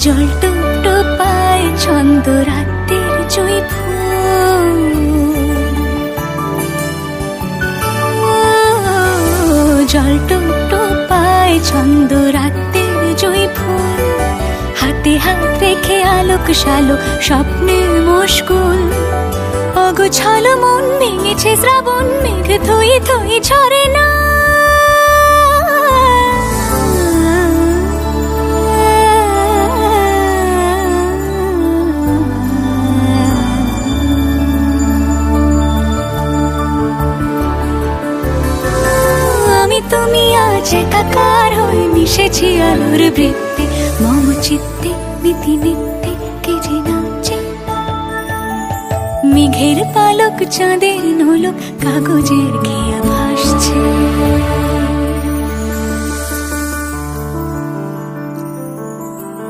জল টুকটো পায় ছন্দ রাতের জয় জল টুকটো পায় ছন্দ রাতের জয় ফুল। হাতে হাত রেখে আলোক শালোক স্বপ্নে মুশকুল। অগোছালো মন ভেঙেছে শ্রাবণ মেঘ থই থই ঝরে না তুমি আজ একাকার হয়ে মিশেছি আলোর বৃত্তে। মম চিত্তে, মিতি মিত্তে কে যে নাচে। মেঘের পালক, চাঁদের নলক, কাগজের খেয়া ভাসছে